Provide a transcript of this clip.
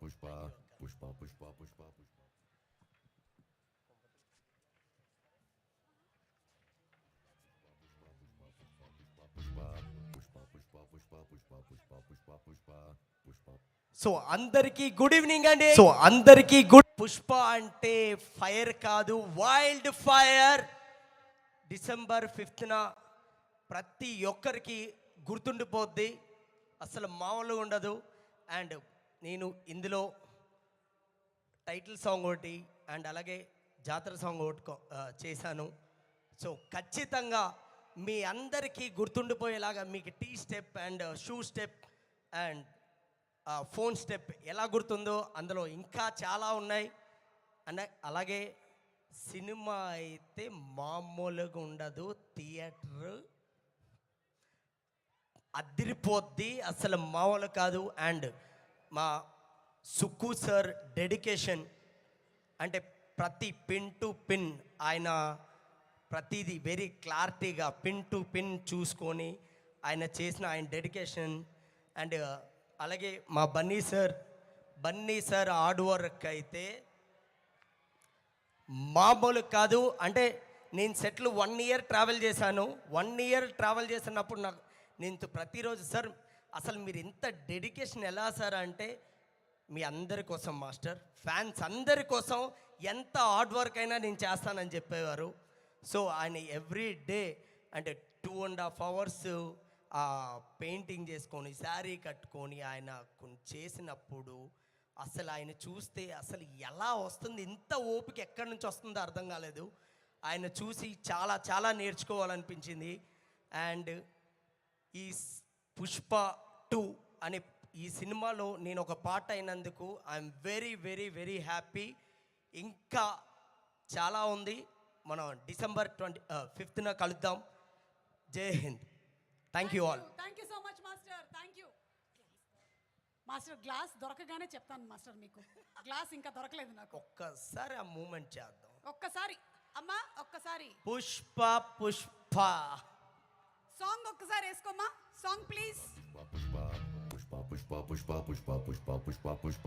Pushpa Pushpa Pushpa Pushpa Pushpa Pushpa so అందరికి good evening అండి. So అందరికి గుడ్ పుష్ప అంటే ఫైర్ కాదు వైల్డ్ ఫైర్ డిసెంబర్ ఫిఫ్త్న ప్రతి ఒక్కరికి గుర్తుండిపోద్ది. అసలు మామూలుగా ఉండదు. అండ్ నేను ఇందులో టైటిల్ సాంగ్ ఒకటి అండ్ అలాగే జాతర సాంగ్ ఒకటి చేశాను. సో ఖచ్చితంగా మీ అందరికీ గుర్తుండిపోయేలాగా మీకు tea step and shoe step and phone step ఎలా గుర్తుందో అందులో ఇంకా చాలా ఉన్నాయి. అండ్ అలాగే సినిమా అయితే మామూలుగా ఉండదు థియేటర్ అదిరిపోద్ది అసలు మామూలు కాదు. అండ్ మా సుక్కు సార్ డెడికేషన్ అంటే ప్రతి పిన్ టు పిన్ ఆయన ప్రతిదీ వెరీ క్లారిటీగా పిన్ టు పిన్ చూసుకొని ఆయన చేసిన ఆయన డెడికేషన్ అండ్ అలాగే మా Bunny sir Bunny sir hard work అయితే మామూలు కాదు. అంటే నేను సెట్లు వన్ ఇయర్ ట్రావెల్ చేశాను. వన్ ఇయర్ ట్రావెల్ చేసినప్పుడు నాకు నేను ప్రతిరోజు సార్ అసలు మీరు ఇంత డెడికేషన్ ఎలా సార్ అంటే మీ అందరి కోసం మాస్టర్ ఫ్యాన్స్ అందరి కోసం ఎంత హార్డ్ వర్క్ అయినా నేను చేస్తానని చెప్పేవారు. సో ఆయన ఎవ్రీ డే అంటే టూ అండ్ హాఫ్ అవర్స్ ఆ పెయింటింగ్ చేసుకొని శారీ కట్టుకొని ఆయన కొన్ని చేసినప్పుడు అసలు ఆయన చూస్తే అసలు ఎలా వస్తుంది ఇంత ఓపిక ఎక్కడి నుంచి వస్తుందో అర్థం కాలేదు. ఆయన చూసి చాలా చాలా నేర్చుకోవాలనిపించింది. అండ్ ఈ పుష్ప టూ అనే ఈ సినిమాలో నేను ఒక పాట అయినందుకు I'm very very very happy ఇంకా చాలా ఉంది. మనం డిసెంబర్ ట్వంటీ ఫిఫ్త్న కలుద్దాం. Jai Hind. Thank you all thank you so much master thank you master glass దొరకగానే చెప్తాను మాస్టర్ మీకు. గ్లాస్ ఇంకా దొరకలేదు నాకు. ఒక్కసారి ఆ మూమెంట్ చేద్దాం. ఒక్కసారి. అమ్మా ఒక్కసారి. పుష్ప పుష్ప. సాంగ్ ఒక్కసారి వేసుకోమా? Song please. పుష్ప పుష్ప పుష్ప పుష్ప పుష్ప పుష్ప పుష్ప పుష్ప